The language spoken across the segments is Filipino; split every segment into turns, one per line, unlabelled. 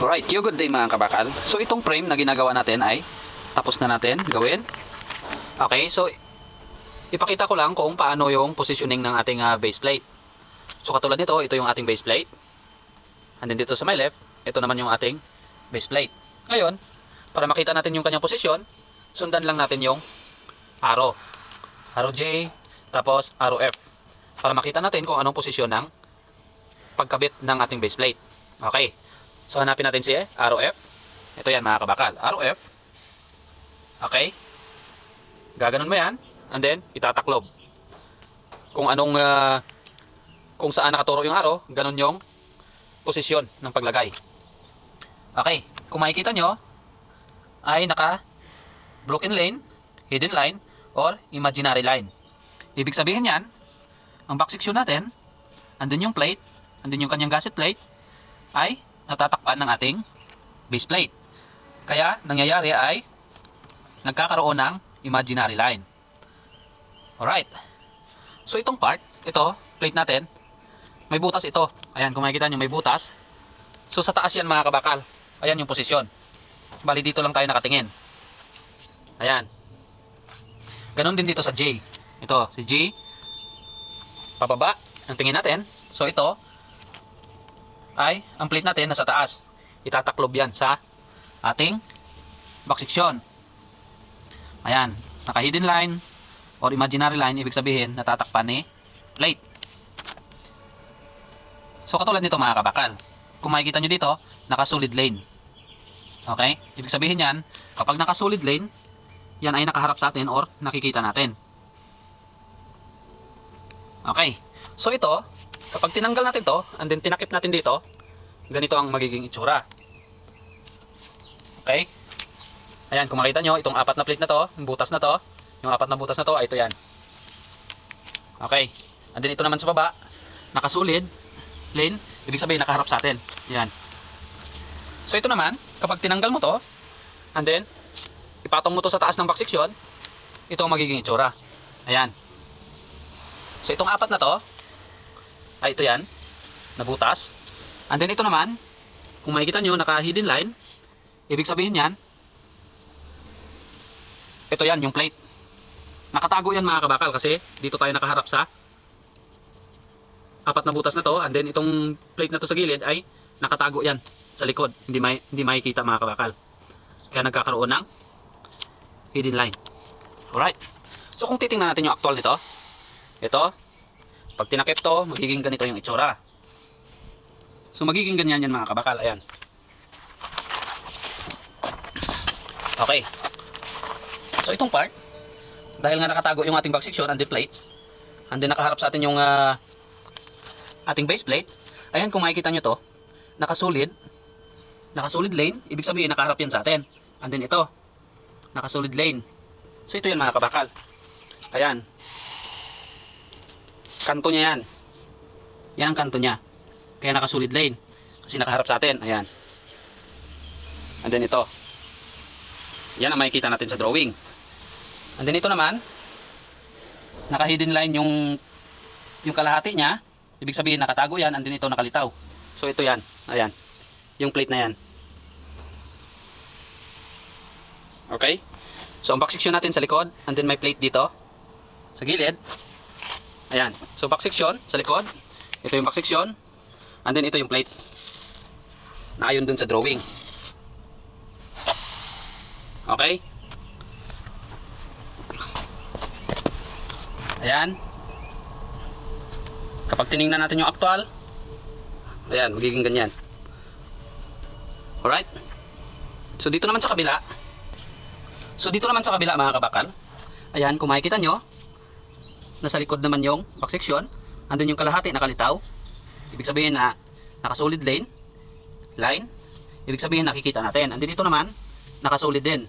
Alright, you good day mga kabakal. So itong frame na ginagawa natin ay tapos na natin gawin. Okay, so ipakita ko lang kung paano yung positioning ng ating ah, base plate. So katulad nito, ito yung ating base plate. And then dito sa my left, ito naman yung ating base plate. Ngayon, para makita natin yung kanyang posisyon, sundan lang natin yung arrow. Arrow J, tapos arrow F. Para makita natin kung anong posisyon ng pagkabit ng ating base plate. Okay. So hanapin natin si arrow F. Ito yan mga kabakal. Arrow F. Okay. Gaganon mo yan. And then, itataklob. Kung anong, ah, kung saan nakaturo yung arrow, ganon yung posisyon ng paglagay. Okay. Kung makikita nyo, ay naka broken lane, hidden line, or imaginary line. Ibig sabihin yan, ang back section natin, andun yung plate, andun yung kanyang gasket plate, ay natatakpan ng ating base plate. Kaya, nangyayari ay nagkakaroon ng imaginary line. Alright. So, itong part, ito, plate natin, may butas ito. Ayan, kung makikita nyo, may butas. So, sa taas yan mga kabakal. Ayan yung posisyon. Bali, dito lang tayo nakatingin. Ayan. Ganon din dito sa J. Ito, si J. Pababa, ang tingin natin. So, ito, ay ang plate natin nasa taas. Itataklob yan sa ating back section. Ayan, naka hidden line or imaginary line, ibig sabihin natatakpan ni plate. So katulad nito mga kabakal. Kung makikita nyo dito, naka solid lane. Okay? Ibig sabihin yan, kapag naka solid lane, yan ay nakaharap sa atin or nakikita natin. Okay. So ito, kapag tinanggal natin to, and then tinakip natin dito, ganito ang magiging itsura. Okay? Ayan, kung makita nyo, itong apat na plate na to, yung butas na to, yung apat na butas na to, ay ito yan. Okay. And then ito naman sa baba, nakasulid, lane, ibig sabihin nakaharap sa atin. Yan. So ito naman, kapag tinanggal mo to, and then, ipatong mo to sa taas ng back section, ito ang magiging itsura. Ayan. So itong apat na to, ay ito yan, na butas. And then ito naman, kung makikita nyo, naka hidden line, ibig sabihin yan, ito yan, yung plate. Nakatago yan mga kabakal kasi dito tayo nakaharap sa apat na butas na to and then itong plate na to sa gilid ay nakatago yan sa likod. Hindi, may, hindi makikita mga kabakal. Kaya nagkakaroon ng hidden line. Alright. So kung titingnan natin yung actual nito, ito, pag tinakip to, magiging ganito yung itsura. So magiging ganyan yan mga kabakal. Ayan. Okay. So itong part, dahil nga nakatago yung ating back section and the plate, and then nakaharap sa atin yung ah, ating base plate, ayan kung makikita nyo to, nakasolid, nakasolid lane, ibig sabihin nakaharap yan sa atin. And then ito, nakasolid lane. So ito yan mga kabakal. Ayan. Kanto niya yan. Yan ang kanto niya. Kaya nakasolid lane. Kasi nakaharap sa atin. Ayan. And then ito. Yan ang makikita natin sa drawing. And then ito naman, naka-hidden line yung yung kalahati niya. Ibig sabihin nakatago yan and then ito nakalitaw. So ito yan. Ayan. Yung plate na yan. Okay? So ang back section natin sa likod and then may plate dito sa gilid. Ayan. So back section sa likod. Ito yung back section and then ito yung plate. Na ayon dun sa drawing. Okay? Ayan. Kapag tiningnan natin yung actual, ayan, magiging ganyan. Alright? So dito naman sa kabila, so dito naman sa kabila mga kabakal, ayan, kung makikita nyo, nasa likod naman yung back section, andun yung kalahati nakalitaw, ibig sabihin na naka-solid lane, line, ibig sabihin nakikita natin. Andun dito naman, naka-solid din.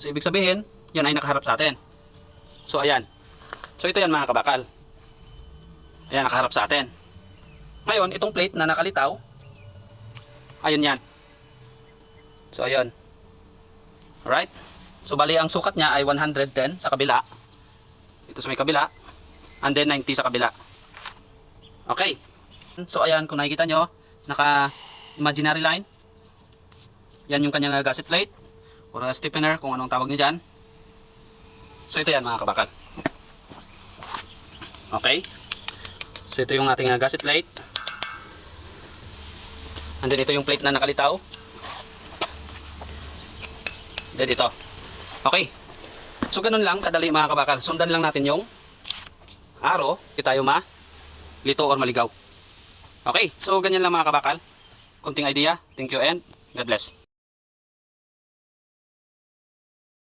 So ibig sabihin, yan ay nakaharap sa atin. So ayan. So ito yan mga kabakal. Ayan, nakaharap sa atin. Ngayon, itong plate na nakalitaw, ayun yan. So ayun. Alright? So bali ang sukat niya ay 110 sa kabila. Ito sa may kabila. And then 90 sa kabila. Okay. So ayan, kung nakikita nyo, naka imaginary line, Yan yung kanyang uh, gasket plate or uh, stiffener kung anong tawag niya dyan. So ito yan mga kabakal. Okay. So ito yung ating uh, gasket plate. And then ito yung plate na nakalitaw. Then ito. Okay. So ganun lang kadali mga kabakal. Sundan lang natin yung araw, di tayo ma lito or maligaw. Okay, so ganyan lang mga kabakal. Kunting idea. Thank you and God bless.